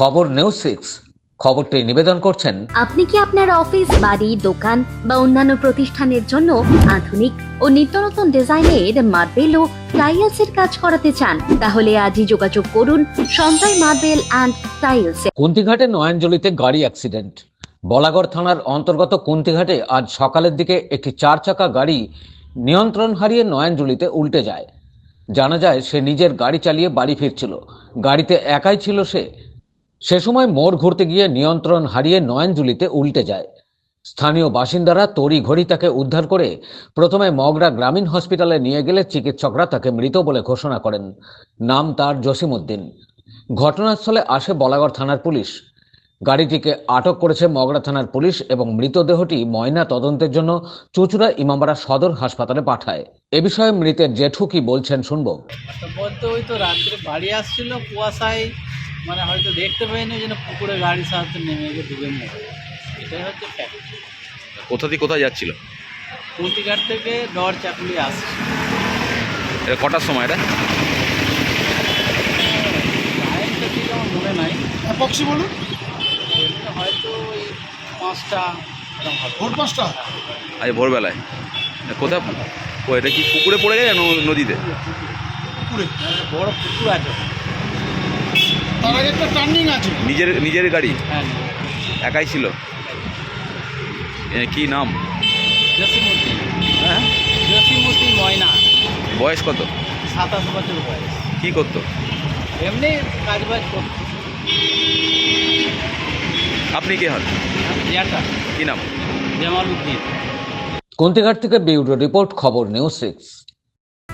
খবর news six. খবরটি নিবেদন করছেন আপনি কি আপনার অফিস বাড়ি দোকান বা অন্যান্য প্রতিষ্ঠানের জন্য আধুনিক ও নিত্যনতুন ডিজাইনের মার্বেল ও টাইলসের কাজ করাতে চান? তাহলে আজই যোগাযোগ করুন সঞ্জয় মার্বেল অ্যান্ড টাইলস কুন্তিঘাটে নয়াঞ্জলিতে গাড়ি অ্যাক্সিডেন্ট। বলাগড় থানার অন্তর্গত কুন্তিঘাটে আজ সকালের দিকে একটি চার চাকা গাড়ি নিয়ন্ত্রণ হারিয়ে নয়াঞ্জলিতে উল্টে যায়। জানা যায় সে নিজের গাড়ি চালিয়ে বাড়ি ফিরছিল। গাড়িতে একাই ছিল সে। সে সময় মোড় ঘুরতে গিয়ে নিয়ন্ত্রণ হারিয়ে নয়নজুলিতে উল্টে যায়। স্থানীয় বাসিন্দারা তড়ি ঘড়ি তাকে উদ্ধার করে প্রথমে মগরা গ্রামীণ হসপিটালে নিয়ে গেলে চিকিৎসকরা তাকে মৃত বলে ঘোষণা করেন। নাম তার জসিমউদ্দিন। ঘটনাস্থলে আসে বলাগড় থানার পুলিশ। গাড়িটিকে আটক করেছে মগরা থানার পুলিশ এবং মৃতদেহটি ময়না তদন্তের জন্য চুচুড়া ইমামবাড়া সদর হাসপাতালে পাঠায়। এ বিষয়ে মৃতের জেঠু কি বলছেন শুনব। বলতে ওই তো রাত্রে বাড়ি আসছিল কুয়াশায় মানে হয়তো দেখতে পাইনি ওই জন্য পুকুরে গাড়ির সাহায্যে নেমে গিয়ে ডুবে মরে এটাই হচ্ছে ফ্যাক্ট কোথা থেকে কোথায় যাচ্ছিল? কুন্তিঘাট থেকে ডর চাকলি আসছে। এটা কটার সময় এটা? টাইমটা ঠিক আমার মনে নাই। অ্যাপক্সি বলুন এমনি হয়তো ওই পাঁচটা এরকম হবে। ভোর পাঁচটা? আজ ভোরবেলায়। কোথায়? ও এটা কি পুকুরে পড়ে গেছে না নদীতে? পুকুরে। বড় পুকুর আছে তার আগে একটা টার্নিং আছে নিজের নিজের গাড়ি? হ্যাঁ। একাই ছিল? কি নাম? হ্যাঁ? ময়না। বয়স কত? সাতাশ বছর বয়স। কি করতো? এমনি কাজ বাজ করতো। আপনি কে হন? কি নাম? জামাল উদ্দিন কুন্তিঘাট থেকে বিউরো রিপোর্ট খবর নিউজ সিক্স।